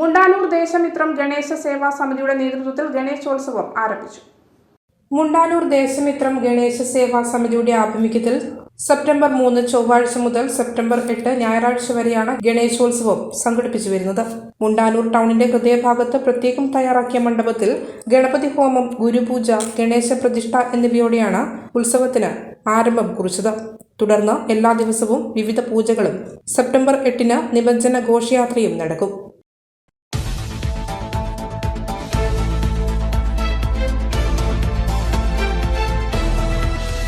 മുണ്ടാനൂർ ദേശമിത്രം ഗണേശ സേവാ സമിതിയുടെ നേതൃത്വത്തിൽ ഗണേശോത്സവം ആരംഭിച്ചു. മുണ്ടാനൂർ ദേശമിത്രം ഗണേശ സേവാ സമിതിയുടെ ആഭിമുഖ്യത്തിൽ സെപ്റ്റംബർ മൂന്ന് ചൊവ്വാഴ്ച മുതൽ സെപ്റ്റംബർ എട്ട് ഞായറാഴ്ച വരെയാണ് ഗണേശോത്സവം സംഘടിപ്പിച്ചു വരുന്നത്. മുണ്ടാനൂർ ടൗണിന്റെ ഹൃദയഭാഗത്ത് പ്രത്യേകം തയ്യാറാക്കിയ മണ്ഡപത്തിൽ ഗണപതി ഹോമം ഗുരുപൂജ ഗണേശ പ്രതിഷ്ഠ എന്നിവയോടെയാണ് ഉത്സവത്തിന് ആരംഭം കുറിച്ചത്. തുടർന്ന് എല്ലാ ദിവസവും വിവിധ പൂജകളും സെപ്റ്റംബർ എട്ടിന് നിമജ്ജന ഘോഷയാത്രയും നടക്കും.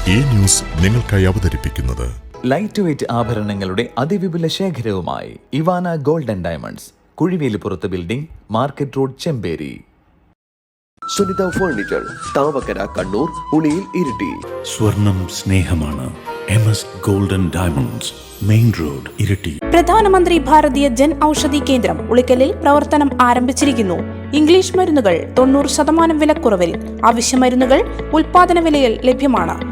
ഈ ന്യൂസ് നിങ്ങൾക്കായി അവതരിപ്പിക്കുന്നത് ലൈറ്റ് വെയ്റ്റ് ആഭരണങ്ങളുടെ അതിവിപുല ശേഖരവുമായി Ivana golden diamonds കുഴിവേലിപ്പുറത്ത് building market road Chemperi. Sunitha furniture Thavakkara Kannur Uliyil Iritty. സ്വർണം സ്നേഹമാണ് M S golden diamonds main road Iritty. Pradhan Mantri Bharatiya Jan Aushadhi കേന്ദ്രം ഉളിക്കലിൽ പ്രവർത്തനം ആരംഭിച്ചിരിക്കുന്നു. ഇംഗ്ലീഷ് മരുന്നുകൾ തൊണ്ണൂറ് ശതമാനം വിലക്കുറവിൽ. അവശ്യ മരുന്നുകൾ ഉൽപാദന വിലയിൽ ലഭ്യമാണ്.